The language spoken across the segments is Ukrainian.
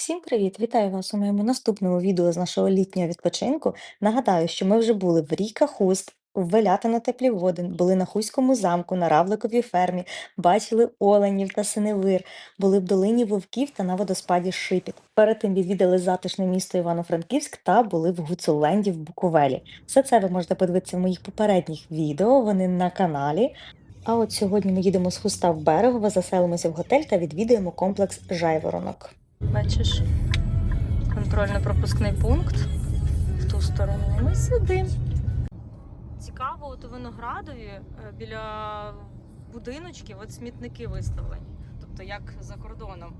Всім привіт! Вітаю вас у моєму наступному відео з нашого літнього відпочинку. Нагадаю, що ми вже були в ріках Уст, в на теплі води, були на Хуському замку, на Равликовій фермі, бачили оленів та синевир, були в долині Вовків та на водоспаді Шипіт. Перед тим відвідали затишне місто Івано-Франківськ та були в Гуцуленді в Буковелі. Все це ви можете подивитися в моїх попередніх відео, вони на каналі. А от сьогодні ми їдемо з Хуста в Берегово, заселимося в готель та відвідаємо комплекс Жайворонок. Бачиш, контрольно-пропускний пункт в ту сторону. Ми сюди. Цікаво, от у виноградові е, біля будиночків от смітники виставлені. Тобто як за кордоном.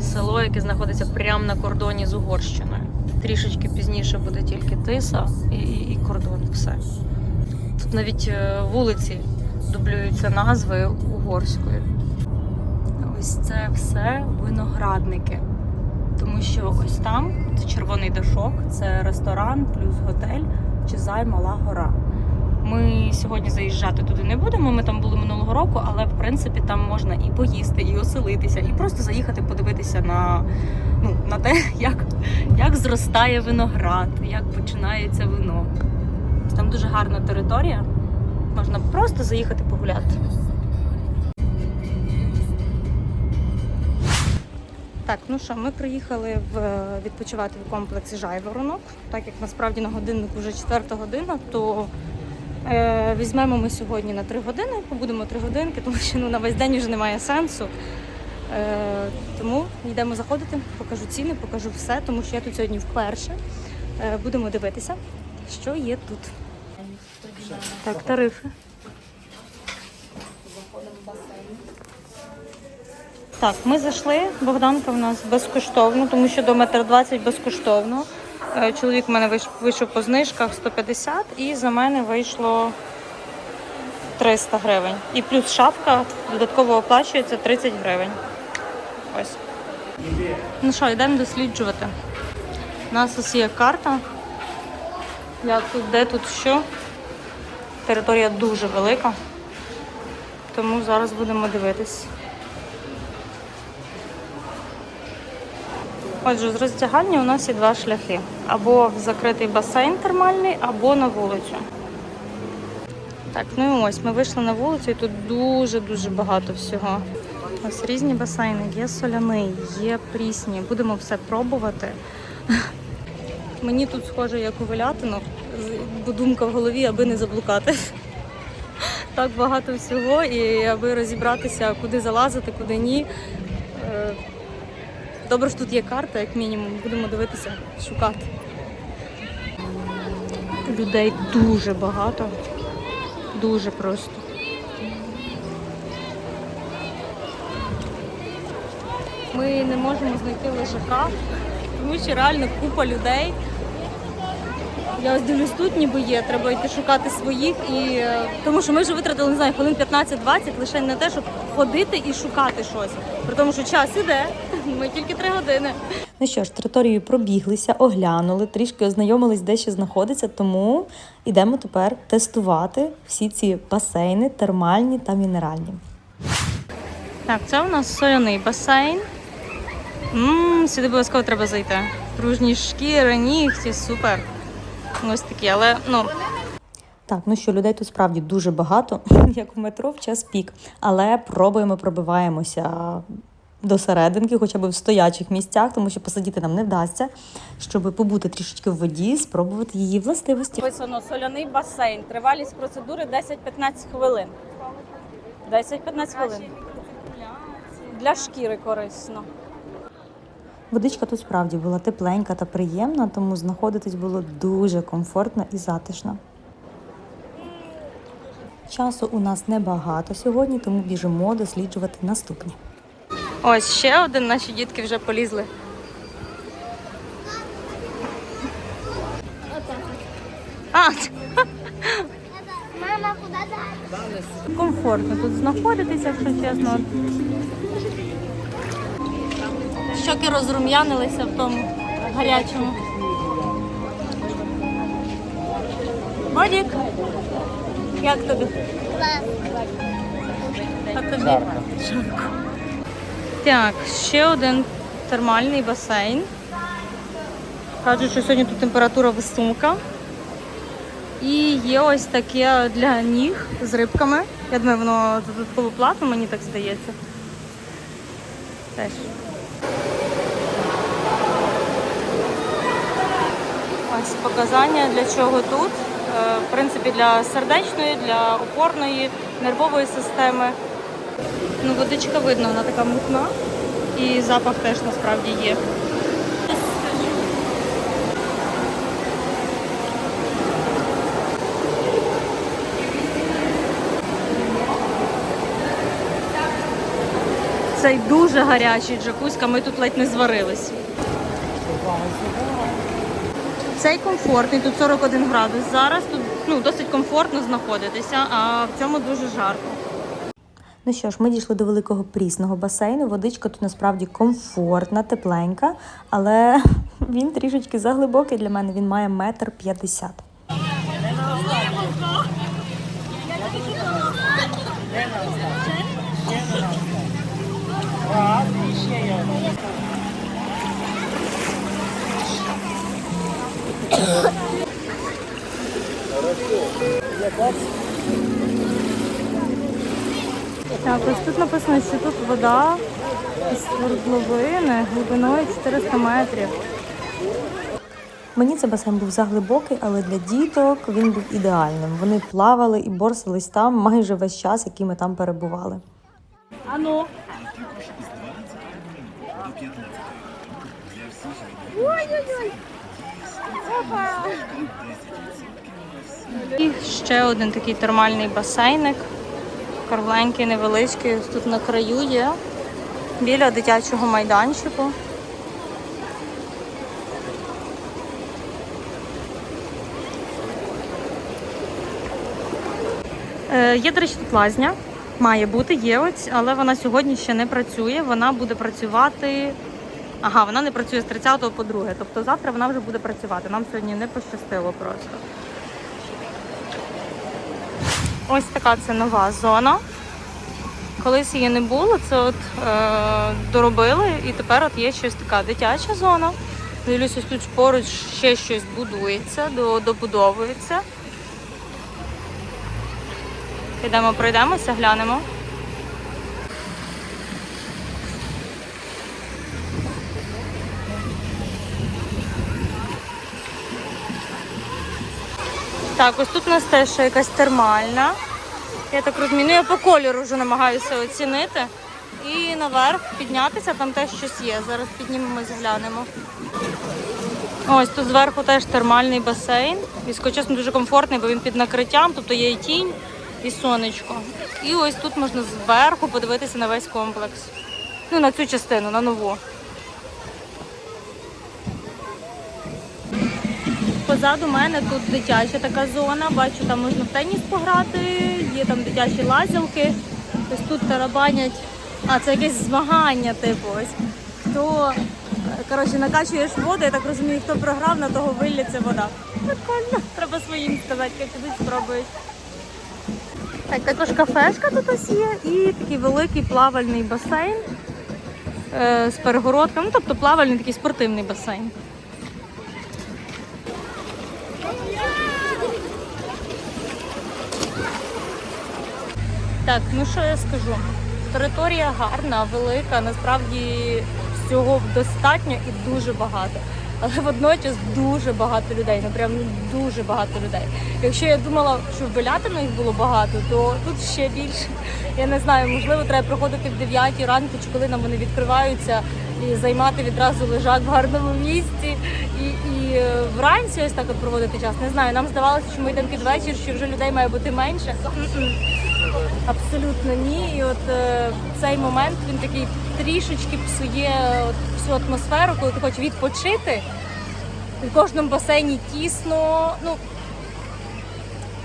Село, яке знаходиться прямо на кордоні з Угорщиною. Трішечки пізніше буде тільки тиса і, і кордон. Все. Тут навіть е, вулиці дублюються назви угорською. Ось це все виноградники. Тому що ось там це червоний дашок, це ресторан плюс готель Чизай Мала Гора. Ми сьогодні заїжджати туди не будемо. Ми там були минулого року, але в принципі там можна і поїсти, і оселитися, і просто заїхати подивитися на, ну, на те, як, як зростає виноград, як починається вино. Там дуже гарна територія. Можна просто заїхати погуляти. Так, ну що, ми приїхали в відпочивати в комплексі Жайворонок. Так як насправді на годиннику вже четверта година, то е, візьмемо ми сьогодні на три години, побудемо три годинки, тому що ну, на весь день вже немає сенсу. Е, тому йдемо заходити, покажу ціни, покажу все, тому що я тут сьогодні вперше. Е, будемо дивитися, що є тут. Так, тарифи. Так, ми зайшли. Богданка в нас безкоштовно, тому що до метр двадцять безкоштовно. Е, Чоловік в мене вийшов по знижках 150 і за мене вийшло 300 гривень. І плюс шапка додатково оплачується 30 гривень. Ось. Ну що, йдемо досліджувати. У нас ось є карта. Як тут, де тут що. Територія дуже велика. Тому зараз будемо дивитись. Отже, з роздягальні у нас є два шляхи: або в закритий басейн термальний, або на вулицю. Так, ну і ось ми вийшли на вулицю, і тут дуже-дуже багато всього. Ось різні басейни, є соляний, є прісні. Будемо все пробувати. Мені тут схоже, як у Велятину, бо думка в голові, аби не заблукати. Так багато всього, і аби розібратися, куди залазити, куди ні. Добре, що тут є карта, як мінімум. Будемо дивитися, шукати. Людей дуже багато. Дуже просто. Ми не можемо знайти лежака, тому що реально купа людей. Я ось дивлюсь, тут ніби є, треба йти шукати своїх і е, тому що ми вже витратили, не знаю, хвилин 15-20 лише на те, щоб ходити і шукати щось. При тому, що час іде, ми тільки три години. Ну що ж, територію пробіглися, оглянули, трішки ознайомились, де що знаходиться, тому йдемо тепер тестувати всі ці басейни, термальні та мінеральні. Так, це у нас соляний басейн. Ммм, сюди обов'язково треба зайти. Пружні шкіри, нігті, супер. Ось такі, але ну, Так, ну що, людей тут справді дуже багато, як в метро в час пік, але пробуємо, пробиваємося до серединки, хоча б в стоячих місцях, тому що посидіти нам не вдасться, щоб побути трішечки в воді, спробувати її властивості. Написано соляний басейн. Тривалість процедури 10-15 хвилин. 10-15 хвилин. Для шкіри корисно. Водичка тут справді була тепленька та приємна, тому знаходитись було дуже комфортно і затишно. Часу у нас небагато сьогодні, тому біжимо досліджувати наступні. Ось ще один, наші дітки вже полізли. А, Мама, куда дальше? комфортно тут знаходитися, якщо чесно. Щоки розрум'янилися в тому гарячому. Бодік, як тобі? А тобі? Жарко. Так, ще один термальний басейн. Кажуть, що сьогодні тут температура висока. І є ось таке для ніг з рибками. Я думаю, воно за додаткову плату, мені так здається. Теж. Ось показання для чого тут. Е, В принципі, для сердечної, для опорної, нервової системи. Ну, водичка видно, вона така мутна. І запах теж насправді є. Цей дуже гарячий джакузька, ми тут ледь не зварились. Цей комфортний, тут 41 градус. Зараз тут ну, досить комфортно знаходитися, а в цьому дуже жарко. Ну що ж, ми дійшли до великого прісного басейну. Водичка тут насправді комфортна, тепленька, але він трішечки заглибокий для мене. Він має метр п'ятдесят. Так, ось тут написано, що тут вода із свердловини глибиною 400 метрів. Мені цей басейн був заглибокий, але для діток він був ідеальним. Вони плавали і борсились там майже весь час, який ми там перебували. Ану. І ще один такий термальний басейник. Кругленький, невеличкий. Тут на краю є. Біля дитячого майданчику. Е, Є, до речі, тут лазня. Має бути, є ось, але вона сьогодні ще не працює. Вона буде працювати. Ага, вона не працює з 30 по 2. Тобто завтра вона вже буде працювати. Нам сьогодні не пощастило просто. Ось така це нова зона. Колись її не було, це от е, доробили, і тепер от є щось така дитяча зона. Дивлюся, тут поруч ще щось будується, добудовується. Підемо, пройдемося, глянемо. Так, ось тут у нас теж якась термальна. Я так розумію, ну я по кольору вже намагаюся оцінити. І наверх піднятися, там теж щось є. Зараз піднімемось, глянемо. Ось тут зверху теж термальний басейн. Військовочасно дуже комфортний, бо він під накриттям, тобто є і тінь, і сонечко. І ось тут можна зверху подивитися на весь комплекс. Ну, на цю частину, на нову. Позаду мене тут дитяча така зона. Бачу, там можна в теніс пограти, є там дитячі лазілки. Ось тут тарабанять. А, це якесь змагання, типу. Ось. Хто е, коротше, накачуєш воду, я так розумію, хто програв, на того вилляться вода. Прикольно, треба своїм сказати, як підуть спробують. Так, також кафешка тут ось є і такий великий плавальний басейн е, з перегородками. Ну, тобто плавальний такий спортивний басейн. Так, ну що я скажу? Територія гарна, велика, насправді всього достатньо і дуже багато. Але водночас дуже багато людей, ну прям дуже багато людей. Якщо я думала, що в Белятину їх було багато, то тут ще більше. Я не знаю, можливо, треба приходити в 9 ранку, чи коли нам вони відкриваються, і займати відразу лежак в гарному місці. І, і е, вранці ось так от проводити час. Не знаю, нам здавалося, що ми йдемо під вечір, що вже людей має бути менше. Абсолютно ні. І от е, цей момент він такий трішечки псує от, всю атмосферу, коли ти хочеш відпочити. В кожному басейні тісно. Ну,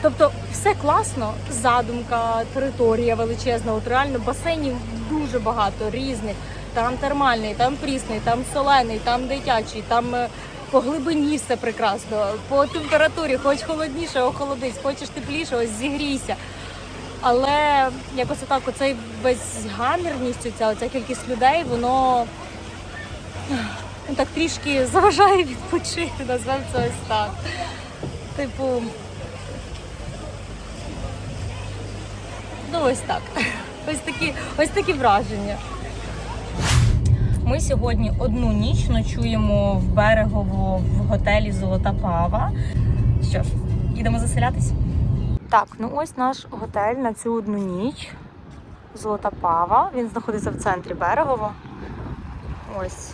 тобто все класно, задумка, територія величезна. От реально басейнів дуже багато різних. Там термальний, там прісний, там солений, там дитячий, там е, по глибині все прекрасно, по температурі, хоч холодніше, охолодись, хочеш тепліше, ось зігрійся. Але якось отак, оцей весь гамірність, ця, оця кількість людей, воно так трішки заважає відпочити, назвемо це ось так. Типу. Ну, ось так. Ось такі, ось такі враження. Ми сьогодні одну ніч ночуємо в берегово в готелі Золота Пава. Що ж, їдемо заселятись? Так, ну ось наш готель на цю одну ніч. Золота Пава. Він знаходиться в центрі берегово. Ось.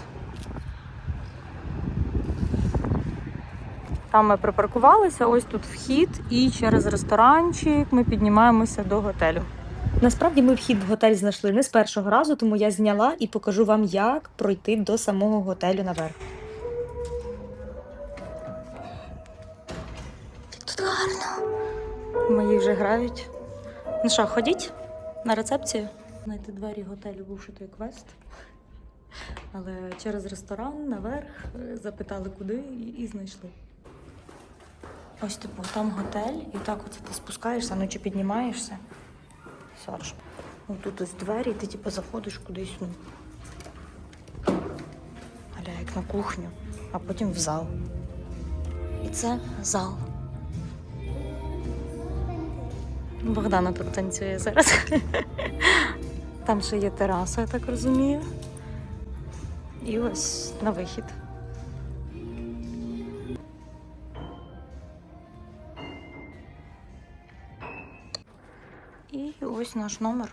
Там ми припаркувалися, ось тут вхід, і через ресторанчик ми піднімаємося до готелю. Насправді ми вхід в готель знайшли не з першого разу, тому я зняла і покажу вам, як пройти до самого готелю наверх. Мої вже грають. Ну що, ходіть на рецепцію. Знайти двері готелю був той квест. Але через ресторан наверх запитали куди і, знайшли. Ось типу, там готель, і так оце ти спускаєшся, ну чи піднімаєшся. Саш. Ну тут ось двері, і ти типу заходиш кудись. Ну. Аля, як на кухню, а потім в зал. І це зал. Богдана тут танцює зараз. Там ще є тераса, я так розумію. І ось на вихід. І ось наш номер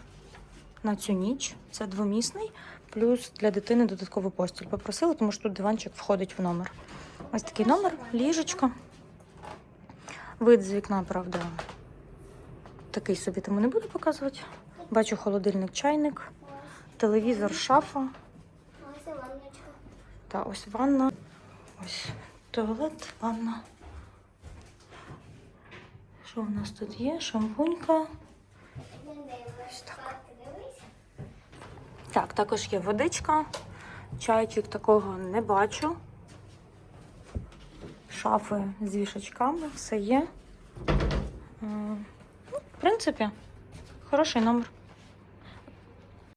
на цю ніч. Це двомісний, плюс для дитини додаткову постіль. Попросили, тому що тут диванчик входить в номер. Ось такий номер, ліжечко. Вид з вікна, правда, такий собі тому не буду показувати. Бачу холодильник, чайник, телевізор, шафа. Та ось ванна. Ось туалет, ванна. Що у нас тут є? Шампунька. Ось так. Так, також є водичка. Чайчик такого не бачу. Шафи з вішачками, все є. В принципі, хороший номер.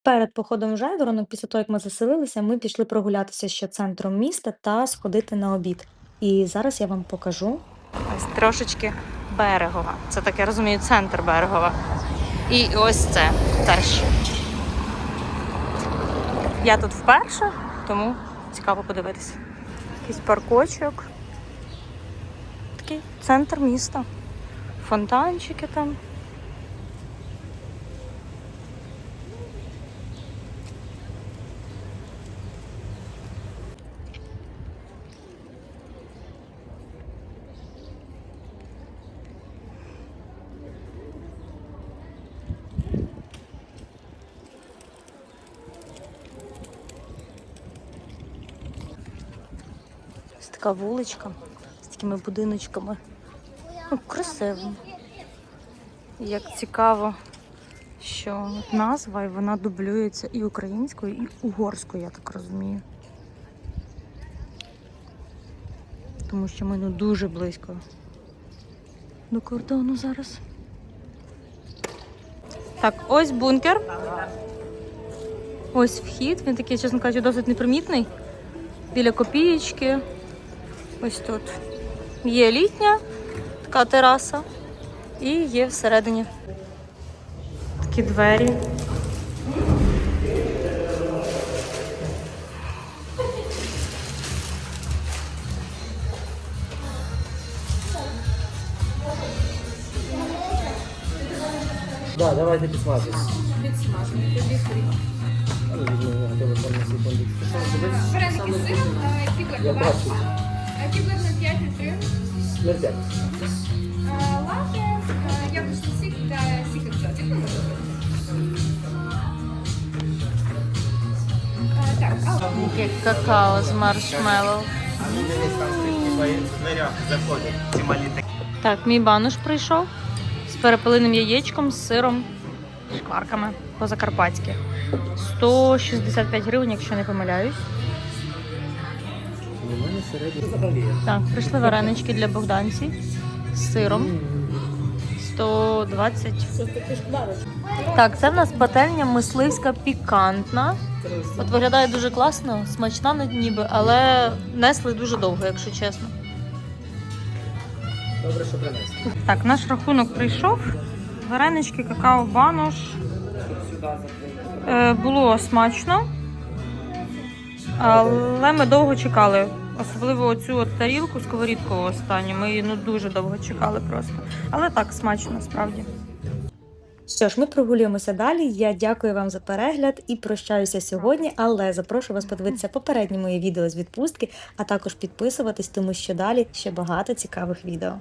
Перед походом в Жайворонок, після того, як ми заселилися, ми пішли прогулятися ще центром міста та сходити на обід. І зараз я вам покажу. Ось трошечки берегова. Це так, я розумію, центр берегова. І ось це теж. Я тут вперше, тому цікаво подивитися. Якийсь паркочок. Такий центр міста. Фонтанчики там. Така вуличка з такими будиночками. Ну, красиво. Як цікаво, що назва і вона дублюється і українською, і угорською, я так розумію. Тому що ми ну, дуже близько до кордону зараз. Так, ось бункер. Ось вхід. Він такий, чесно кажучи, досить непримітний. Біля копієчки. Ось тут. Є літня така тераса. І є всередині такі двері. Да, давайте підсмажимо. Підсмажимо. Секундочку. Вареники з сиром, Я бачу. Кібер на 5 літрів, Смертять. лате, яблучний сік та сік екзотик. Ну. Е, Так, а Яке какао з маршмеллоу. Так, мій бануш прийшов з перепеленим яєчком, з сиром, шкварками по-закарпатськи. 165 гривень, якщо не помиляюсь. Так, прийшли варенички для богданці з сиром. 120. Так, це в нас пательня мисливська пікантна. От виглядає дуже класно, смачна на- ніби, але несли дуже довго, якщо чесно. Добре, що принесли. Так, наш рахунок прийшов. Варенички, какао, банош. Е, було смачно, але ми довго чекали. Особливо оцю от тарілку, сковорідку останню. Ми її ну, дуже довго чекали просто. Але так, смачно, справді. Що ж, ми прогулюємося далі. Я дякую вам за перегляд і прощаюся сьогодні, але запрошую вас подивитися попередні мої відео з відпустки, а також підписуватись, тому що далі ще багато цікавих відео.